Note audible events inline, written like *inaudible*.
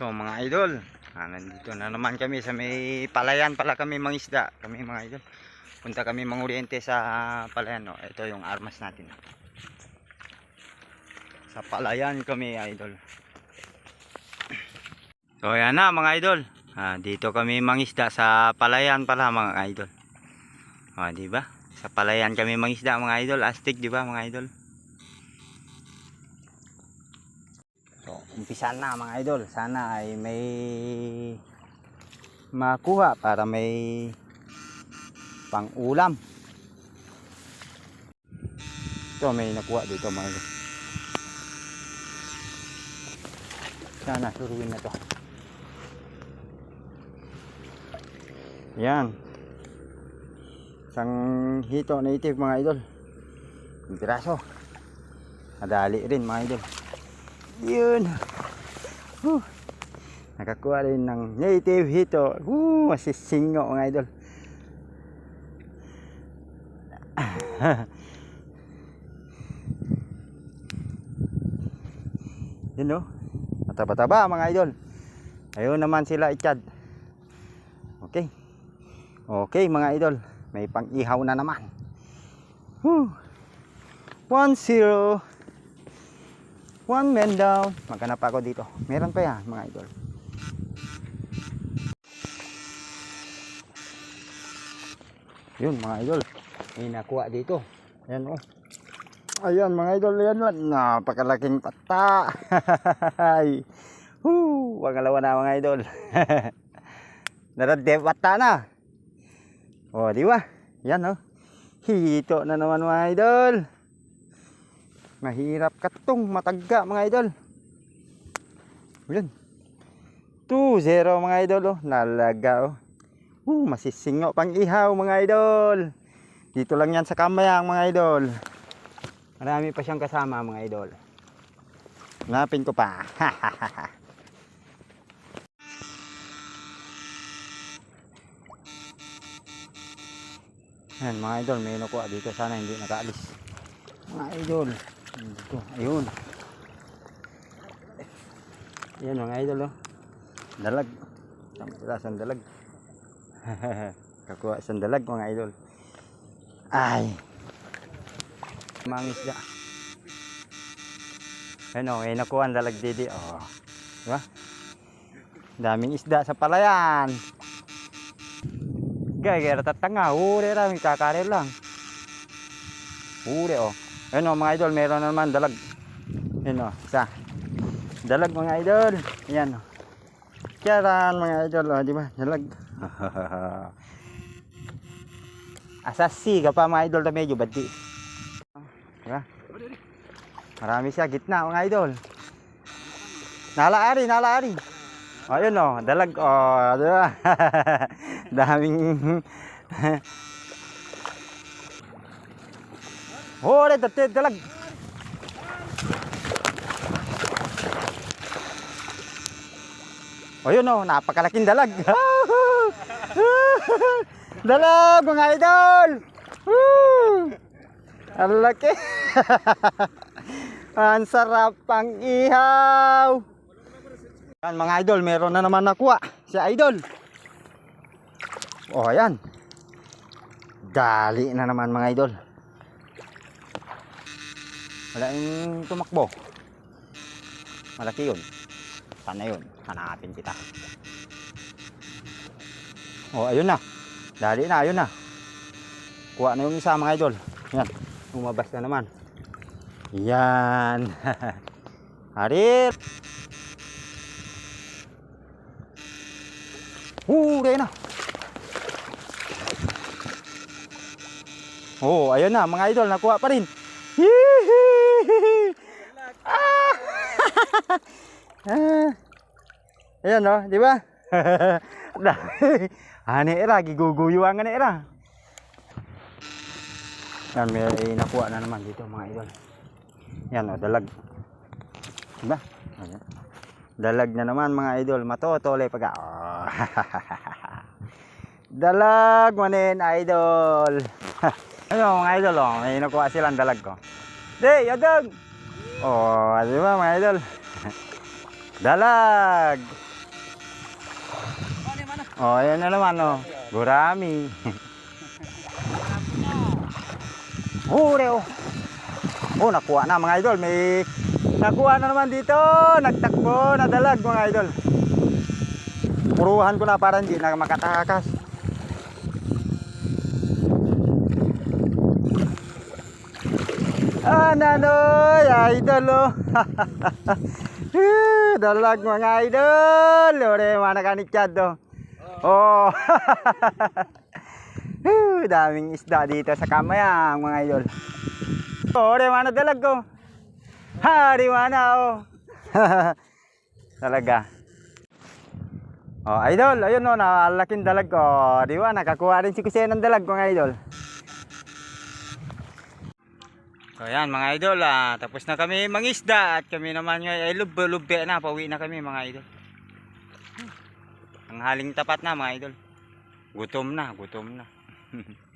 So mga idol, ah, nandito na naman kami sa may palayan pala kami mangisda. Kami mga idol. Punta kami mangoriente sa palayan. No? Ito yung armas natin. Sa palayan kami idol. So yan na mga idol. Ah, dito kami mangisda sa palayan pala mga idol. Ah, di ba? Sa palayan kami mangisda mga idol. Astig, di ba mga idol? So, umpisa na mga idol. Sana ay may makuha para may pang-ulam. Ito, may nakuha dito mga idol. Sana suruin na to. Yan. Isang hito native mga idol. Ang piraso. Madali rin mga idol. Yun. Huh. Nakakuha rin ng native hito. Woo, masisingo mga idol. *laughs* Yun no. Mataba-taba mga idol. Ayun naman sila itchad. Okay. Okay mga idol. May pang-ihaw na naman. Whew. 1-0. One man down. Maghanap ako dito. Meron pa yan mga idol. Yun mga idol. May nakuha dito. Ayan oh. Ayan mga idol. Ayan lang. Napakalaking pata. *laughs* Woo! Pangalawa na mga idol. *laughs* Naradep pata na. Oh, di ba? Yan oh. Hito na naman mga idol. Mahirap katong matagga mga idol. Yan. 2-0 mga idol oh. Nalaga oh. Uh, masisingo pang ihaw mga idol. Dito lang yan sa kamayang mga idol. Marami pa siyang kasama mga idol. Hanapin ko pa. *laughs* Yan mga idol, may nakuha dito. Sana hindi nakaalis. Mga idol. Dito, ayun. Yan mga idol oh. Dalag. Isang pirasong dalag. *laughs* Kakuha dalag mga idol. Ay. Mga isda. Ano, may nakuha ang dalag didi. Oh. Diba? Daming isda sa palayan. Gaya kaya tatanga, uri lang, kakarir lang. Uri oh. Ayun oh, mga idol, meron na naman dalag. Ayun oh, isa. Dalag mga idol. Ayan oh. Tiyaran mga idol, oh, di ba? Dalag. *laughs* Asasi ka pa mga idol na medyo badi. Di ba? Marami siya, gitna mga idol. Nalaari, nalaari. O, yun o, dalag o, di ba? *laughs* Daming... *laughs* oh, red, red, dalag. O, yun o, napakalaking dalag. *laughs* dalag, mga idol. Woo! Ang laki. *laughs* Ang sarap pang ihaw. Yan mga idol, meron na naman nakuha si idol. Oh, ayan. Dali na naman mga idol. Wala yung tumakbo. Malaki yun. Sana yun. Hanapin kita. Oh, ayun na. Dali na, ayun na. Kuha na yung isa mga idol. Yan. Umabas na naman. Yan. *laughs* Harit. Huli na. Oh, ayun na mga idol, nakuha pa rin. Ah! Ah. *laughs* Ayan no, di ba? *laughs* Ani era, giguguyuan na era. Yan, may nakuha na naman dito mga idol. Yan o, dalag. Diba? Ayan. Dalag na naman mga idol. Matotole pag oh. *laughs* Dalag manin idol. Ano mga idol oh, may nakuha silang dalag ko. Di, yadag! Oh, di ba mga idol? *laughs* Dalag! Oh, ayan na naman, oh. Gurami. *laughs* Huli, oh. Oh, nakuha na mga idol. May nakuha na naman dito. Nagtakbo, nadalag mga idol. Puruhan ko na para hindi na makatakas. Ah, nanoy, idol, oh. *laughs* Eh, Dalag mga idol. Ore, mana kanikyad, oh. Oh. *laughs* Eh, daming isda dito sa kamayang mga idol. Oh, ore, mana dalag, oh. Ha, di mana, oh. *laughs* Talaga. Oh, idol, ayun oh, nakalaking dalag ko. Di ba, nakakuha rin si Kusya ng dalag mga idol. So yan mga idol, ah, tapos na kami mangisda at kami naman ngayon ay lubbe-lubbe na, pauwi na kami mga idol. Ang haling tapat na mga idol. Gutom na, gutom na. *laughs*